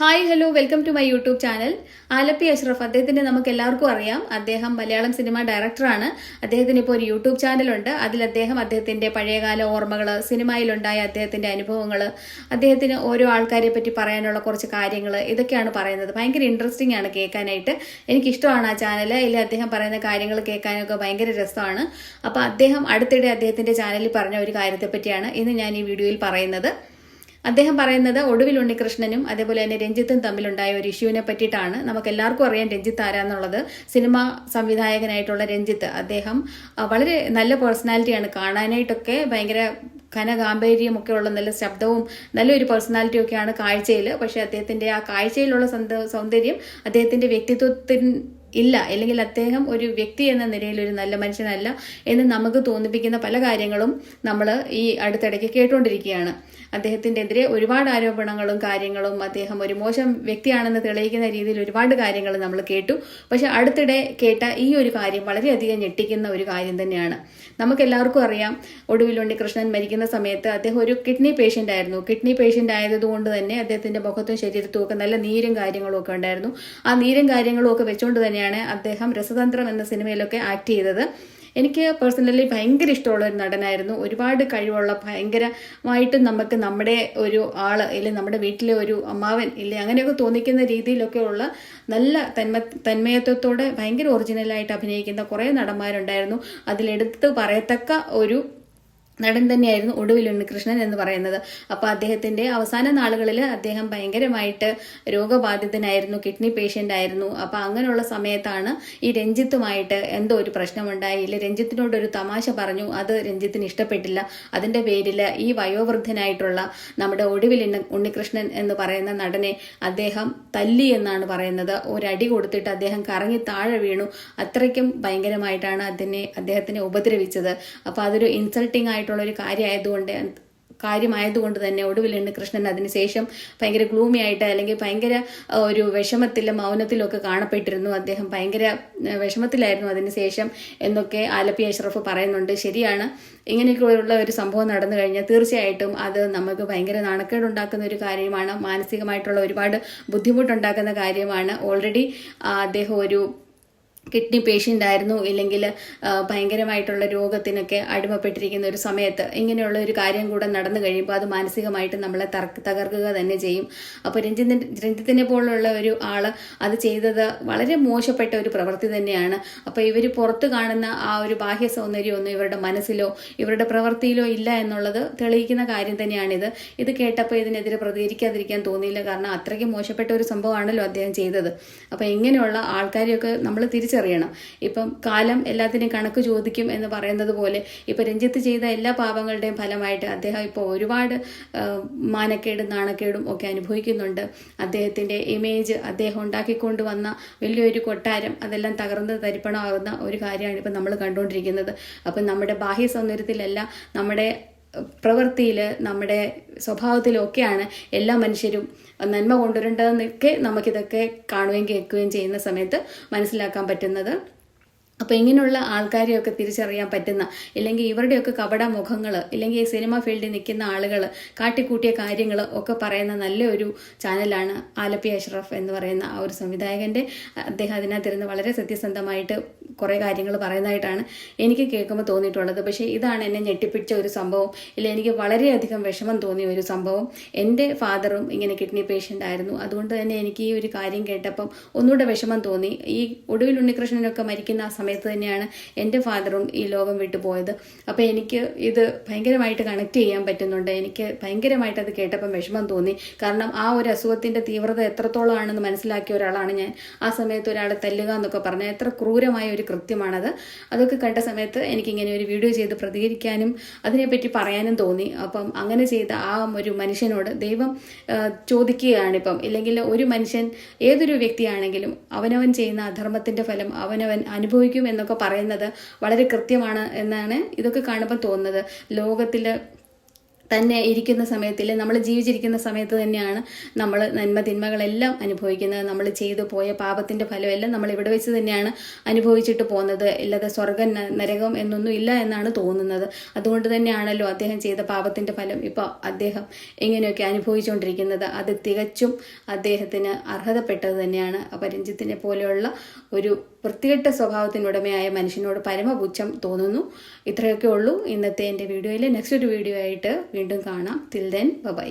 Hi hello welcome to my YouTube channel. Alleppey Ashraf അദ്ദേഹത്തിന്റെ നമുക്ക് എല്ലാവർക്കും അറിയാം. അദ്ദേഹം മലയാളം സിനിമ ഡയറക്ടറാണ്. അദ്ദേഹത്തിന് ഇപ്പോൾ ഒരു യൂട്യൂബ് ചാനലുണ്ട്. അതിൽ അദ്ദേഹം അദ്ദേഹത്തിന്റെ പഴയകാല ഓർമ്മകൾ സിനിമയിലുണ്ടായ അദ്ദേഹത്തിന്റെ അനുഭവങ്ങൾ അദ്ദേഹത്തിന് ഓരോ ആൾക്കാരെ പറ്റി പറയാനുള്ള കുറച്ച് കാര്യങ്ങൾ ഇതൊക്കെയാണ് പറയുന്നത്. ഭയങ്കര ഇൻട്രസ്റ്റിംഗ് ആണ് കേൾക്കാനായിട്ട്. എനിക്കിഷ്ടമാണ് ആ ചാനൽ ഇതിൽ അദ്ദേഹം പറയുന്ന കാര്യങ്ങൾ കേൾക്കാനൊക്കെ ഭയങ്കര രസമാണ്. അപ്പോൾ അദ്ദേഹം അടുത്തിടെ അദ്ദേഹത്തിന്റെ ചാനലിൽ പറഞ്ഞ ഒരു കാര്യത്തെപ്പറ്റിയാണ് ഇന്ന് ഞാൻ ഈ വീഡിയോയിൽ പറയുന്നത്. അദ്ദേഹം പറയുന്നത് ഒടുവിൽ ഉണ്ണികൃഷ്ണനും അതേപോലെ തന്നെ രഞ്ജിത്തും തമ്മിലുണ്ടായ ഒരു ഇഷ്യൂവിനെ പറ്റിയിട്ടാണ്. നമുക്ക് എല്ലാവർക്കും അറിയാം രഞ്ജിത്ത് ആരാന്നുള്ളത്. സിനിമ സംവിധായകനായിട്ടുള്ള രഞ്ജിത്ത് അദ്ദേഹം വളരെ നല്ല പേഴ്സണാലിറ്റിയാണ്. കാണാനായിട്ടൊക്കെ ഭയങ്കര ഘനഗാംഭീര്യമൊക്കെ ഉള്ള നല്ല ശബ്ദവും നല്ലൊരു പേഴ്സണാലിറ്റി ഒക്കെയാണ് കാഴ്ചയിൽ പക്ഷേ അദ്ദേഹത്തിന്റെ ആ കാഴ്ചയിലുള്ള സൗന്ദര്യം അദ്ദേഹത്തിന്റെ വ്യക്തിത്വത്തിന് ഇല്ല. അല്ലെങ്കിൽ അദ്ദേഹം ഒരു വ്യക്തി എന്ന നിലയിൽ ഒരു നല്ല മനുഷ്യനല്ല എന്ന് നമുക്ക് തോന്നിപ്പിക്കുന്ന പല കാര്യങ്ങളും നമ്മൾ ഈ അടുത്തിടയ്ക്ക് കേട്ടുകൊണ്ടിരിക്കുകയാണ്. അദ്ദേഹത്തിന്റെ ഒരുപാട് ആരോപണങ്ങളും കാര്യങ്ങളും അദ്ദേഹം ഒരു മോശം വ്യക്തിയാണെന്ന് തെളിയിക്കുന്ന രീതിയിൽ ഒരുപാട് കാര്യങ്ങൾ നമ്മൾ കേട്ടു. പക്ഷെ അടുത്തിടെ കേട്ട ഈ ഒരു കാര്യം വളരെയധികം ഞെട്ടിക്കുന്ന ഒരു കാര്യം തന്നെയാണ്. നമുക്ക് എല്ലാവർക്കും അറിയാം ഒടുവിൽ ഉണ്ണികൃഷ്ണൻ മരിക്കുന്ന സമയത്ത് അദ്ദേഹം ഒരു കിഡ്നി പേഷ്യന്റ് ആയിരുന്നു. കിഡ്നി പേഷ്യന്റ് ആയതുകൊണ്ട് തന്നെ അദ്ദേഹത്തിന്റെ മുഖത്തും ശരീരത്തും ഒക്കെ നല്ല നീരും കാര്യങ്ങളും ഒക്കെ ഉണ്ടായിരുന്നു. ആ നീരും കാര്യങ്ങളും ഒക്കെ വെച്ചുകൊണ്ട് തന്നെയാണ് അദ്ദേഹം രസതന്ത്രം എന്ന സിനിമയിലൊക്കെ ആക്ട് ചെയ്തത്. എനിക്ക് പേഴ്സണലി ഭയങ്കര ഇഷ്ടമുള്ള ഒരു നടനായിരുന്നു. ഒരുപാട് കഴിവുള്ള ഭയങ്കരമായിട്ട് നമുക്ക് നമ്മുടെ ഒരു ആൾ ഇല്ലെ നമ്മുടെ വീട്ടിലെ ഒരു അമ്മാവൻ ഇല്ലേ അങ്ങനെയൊക്കെ തോന്നിക്കുന്ന രീതിയിലൊക്കെ ഉള്ള നല്ല തന്മ തന്മയത്വത്തോടെ ഭയങ്കര ഒറിജിനലായിട്ട് അഭിനയിക്കുന്ന കുറേ നടന്മാരുണ്ടായിരുന്നു. അതിലെടുത്ത് പറയത്തക്ക ഒരു നടൻ തന്നെയായിരുന്നു ഒടുവിൽ ഉണ്ണികൃഷ്ണൻ എന്ന് പറയുന്നത്. അപ്പോൾ അദ്ദേഹത്തിന്റെ അവസാന നാളുകളിൽ അദ്ദേഹം ഭയങ്കരമായിട്ട് രോഗബാധിതനായിരുന്നു കിഡ്നി പേഷ്യന്റ് ആയിരുന്നു. അപ്പോൾ അങ്ങനെയുള്ള സമയത്താണ് ഈ രഞ്ജിത്തുമായിട്ട് എന്തോ ഒരു പ്രശ്നമുണ്ടായില്ല രഞ്ജിത്തിനോടൊരു തമാശ പറഞ്ഞു. അത് രഞ്ജിത്തിന് ഇഷ്ടപ്പെട്ടില്ല. അതിന്റെ പേരിൽ ഈ വയോവൃദ്ധനായിട്ടുള്ള നമ്മുടെ ഒടുവിൽ ഉണ്ണികൃഷ്ണൻ എന്ന് പറയുന്ന നടനെ അദ്ദേഹം തല്ലി എന്നാണ് പറയുന്നത്. ഒരടി കൊടുത്തിട്ട് അദ്ദേഹം കറങ്ങി താഴെ വീണു. അത്രയ്ക്കും ഭയങ്കരമായിട്ടാണ് അതിനെ അദ്ദേഹത്തിനെ ഉപദ്രവിച്ചത്. അപ്പോൾ അതൊരു ഇൻസൾട്ടിംഗ് ആയിട്ടുള്ള ഒരു കാര്യമായതുകൊണ്ട് കാര്യമായതുകൊണ്ട് തന്നെ ഒടുവിൽ കൃഷ്ണൻ അതിനുശേഷം ഭയങ്കര ഗ്ലൂമി ആയിട്ട് അല്ലെങ്കിൽ ഭയങ്കര ഒരു വിഷമത്തിലും മൗനത്തിലും ഒക്കെ കാണപ്പെട്ടിരുന്നു. അദ്ദേഹം ഭയങ്കര വിഷമത്തിലായിരുന്നു അതിനുശേഷം എന്നൊക്കെ ആലപ്പി അഷ്റഫ് പറയുന്നുണ്ട്. ശരിയാണ്. ഇങ്ങനെയൊക്കെയുള്ള ഒരു സംഭവം നടന്നു കഴിഞ്ഞാൽ തീർച്ചയായിട്ടും അത് നമുക്ക് ഭയങ്കര നാണക്കേടുണ്ടാക്കുന്ന ഒരു കാര്യമാണ്. മാനസികമായിട്ടുള്ള ഒരുപാട് ബുദ്ധിമുട്ടുണ്ടാക്കുന്ന കാര്യമാണ്. ഓൾറെഡി അദ്ദേഹം ഒരു കിഡ്നി പേഷ്യന്റ് ആയിരുന്നു ഇല്ലെങ്കിൽ ഭയങ്കരമായിട്ടുള്ള രോഗത്തിനൊക്കെ അടിമപ്പെട്ടിരിക്കുന്ന ഒരു സമയത്ത് ഇങ്ങനെയുള്ള ഒരു കാര്യം കൂടെ നടന്നു കഴിയുമ്പോൾ അത് മാനസികമായിട്ട് നമ്മളെ തകർക്കുക തന്നെ ചെയ്യും. അപ്പോൾ രഞ്ജിത്തിന്റെ രഞ്ജിത്തിനെ പോലുള്ള ഒരു ആൾ അത് ചെയ്തത് വളരെ മോശപ്പെട്ട ഒരു പ്രവൃത്തി തന്നെയാണ്. അപ്പോൾ ഇവർ പുറത്ത് കാണുന്ന ആ ഒരു ബാഹ്യ സൗന്ദര്യമൊന്നും ഇവരുടെ മനസ്സിലോ ഇവരുടെ പ്രവൃത്തിയിലോ ഇല്ല എന്നുള്ളത് തെളിയിക്കുന്ന കാര്യം തന്നെയാണിത്. ഇത് കേട്ടപ്പോൾ ഇതിനെതിരെ പ്രതികരിക്കാതിരിക്കാൻ തോന്നിയില്ല. കാരണം അത്രയ്ക്ക് മോശപ്പെട്ട ഒരു സംഭവമാണല്ലോ അദ്ദേഹം ചെയ്തത്. അപ്പോൾ ഇങ്ങനെയുള്ള ആൾക്കാരെയൊക്കെ നമ്മൾ തിരിച്ചറിയണം. ഇപ്പം കാലം എല്ലാത്തിനും കണക്ക് ചോദിക്കും എന്ന് പറയുന്നത് പോലെ ഇപ്പം രഞ്ജിത്ത് ചെയ്ത എല്ലാ പാപങ്ങളുടെയും ഫലമായിട്ട് അദ്ദേഹം ഇപ്പോൾ ഒരുപാട് മാനക്കേടും നാണക്കേടും ഒക്കെ അനുഭവിക്കുന്നുണ്ട്. അദ്ദേഹത്തിന്റെ ഇമേജ് അദ്ദേഹം ഉണ്ടാക്കിക്കൊണ്ട് വന്ന വലിയൊരു കൊട്ടാരം അതെല്ലാം തകർന്ന് തരിപ്പണമാകുന്ന ഒരു കാര്യമാണ് ഇപ്പം നമ്മൾ കണ്ടുകൊണ്ടിരിക്കുന്നത്. അപ്പം നമ്മുടെ ബാഹ്യ സൗന്ദര്യത്തിലല്ല നമ്മുടെ പ്രവൃത്തിയിൽ നമ്മുടെ സ്വഭാവത്തിലൊക്കെയാണ് എല്ലാ മനുഷ്യരും നന്മ കൊണ്ടുവരേണ്ടതെന്നൊക്കെ നമുക്കിതൊക്കെ കാണുകയും കേൾക്കുകയും ചെയ്യുന്ന സമയത്ത് മനസ്സിലാക്കാൻ പറ്റുന്നത്. അപ്പോൾ ഇങ്ങനെയുള്ള ആൾക്കാരെയൊക്കെ തിരിച്ചറിയാൻ പറ്റുന്ന ഇല്ലെങ്കിൽ ഇവരുടെയൊക്കെ കപട മുഖങ്ങൾ ഇല്ലെങ്കിൽ ഈ സിനിമ ഫീൽഡിൽ നിൽക്കുന്ന ആളുകൾ കാട്ടിക്കൂട്ടിയ കാര്യങ്ങൾ ഒക്കെ പറയുന്ന നല്ലൊരു ചാനലാണ് ആലപ്പി അഷ്റഫ് എന്ന് പറയുന്ന ആ ഒരു സംവിധായകന്റെ. അദ്ദേഹം അതിനകത്തിരുന്ന് വളരെ സത്യസന്ധമായിട്ട് കുറേ കാര്യങ്ങൾ പറയുന്നതായിട്ടാണ് എനിക്ക് കേൾക്കുമ്പോൾ തോന്നിയിട്ടുള്ളത്. പക്ഷേ ഇതാണ് എന്നെ ഞെട്ടിപ്പിടിച്ച ഒരു സംഭവം. ഇല്ല എനിക്ക് വളരെയധികം വിഷമം തോന്നിയ ഒരു സംഭവം. എന്റെ ഫാദറും ഇങ്ങനെ കിഡ്നി പേഷ്യന്റ് ആയിരുന്നു. അതുകൊണ്ട് തന്നെ എനിക്ക് ഈ ഒരു കാര്യം കേട്ടപ്പം ഒന്നുകൂടെ വിഷമം തോന്നി. ഈ ഒടുവിൽ ഉണ്ണികൃഷ്ണനൊക്കെ മരിക്കുന്ന ആ സമയത്ത് തന്നെയാണ് എന്റെ ഫാദറും ഈ ലോകം വിട്ടു പോയത്. അപ്പോൾ എനിക്ക് ഇത് ഭയങ്കരമായിട്ട് കണക്ട് ചെയ്യാൻ പറ്റുന്നുണ്ട്. എനിക്ക് ഭയങ്കരമായിട്ട് അത് കേട്ടപ്പം വിഷമം തോന്നി. കാരണം ആ ഒരു അസുഖത്തിന്റെ തീവ്രത എത്രത്തോളം ആണെന്ന് മനസ്സിലാക്കിയ ഒരാളാണ് ഞാൻ. ആ സമയത്ത് ഒരാളെ തല്ലുക എന്നൊക്കെ പറഞ്ഞാൽ എത്ര ക്രൂരമായ ഒരു കൃത്യമാണത്. അതൊക്കെ കണ്ട സമയത്ത് എനിക്കിങ്ങനെ ഒരു വീഡിയോ ചെയ്ത് പ്രതികരിക്കാനും അതിനെപ്പറ്റി പറയാനും തോന്നി. അപ്പം അങ്ങനെ ചെയ്ത ആ ഒരു മനുഷ്യനോട് ദൈവം ചോദിക്കുകയാണിപ്പം. ഇല്ലെങ്കിൽ ഒരു മനുഷ്യൻ ഏതൊരു വ്യക്തിയാണെങ്കിലും അവനവൻ ചെയ്യുന്ന അധർമ്മത്തിന്റെ ഫലം അവനവൻ അനുഭവിക്കും എന്നൊക്കെ പറയുന്നത് വളരെ കൃത്യമാണ് എന്നാണ് ഇതൊക്കെ കാണുമ്പോൾ തോന്നുന്നത്. ലോകത്തിൽ തന്നെ ഇരിക്കുന്ന സമയത്തിൽ നമ്മൾ ജീവിച്ചിരിക്കുന്ന സമയത്ത് തന്നെയാണ് നമ്മൾ നന്മ തിന്മകളെല്ലാം അനുഭവിക്കുന്നത്. നമ്മൾ ചെയ്തു പോയ പാപത്തിന്റെ ഫലമെല്ലാം നമ്മൾ ഇവിടെ വെച്ച് തന്നെയാണ് അനുഭവിച്ചിട്ട് പോകുന്നത്. ഇല്ലാതെ സ്വർഗം നരകം എന്നൊന്നും ഇല്ല എന്നാണ് തോന്നുന്നത്. അതുകൊണ്ട് തന്നെയാണല്ലോ അദ്ദേഹം ചെയ്ത പാപത്തിന്റെ ഫലം ഇപ്പോൾ അദ്ദേഹം ഇങ്ങനെയൊക്കെ അനുഭവിച്ചുകൊണ്ടിരിക്കുന്നത് അത് തികച്ചും അദ്ദേഹത്തിന് അർഹതപ്പെട്ടത് തന്നെയാണ്. അപരിഞ്ചിത്തിനെ പോലെയുള്ള ഒരു വൃത്തികെട്ട സ്വഭാവത്തിനുടമയായ മനുഷ്യനോട് പരമപുച്ഛം തോന്നുന്നു. ഇത്രയൊക്കെ ഉള്ളൂ. ഇന്നത്തെ എന്റെ വീഡിയോയിൽ നെക്സ്റ്റ് ഒരു വീഡിയോ ആയിട്ട് വീണ്ടും കാണാം. തിൽ ദെൻ ബൈ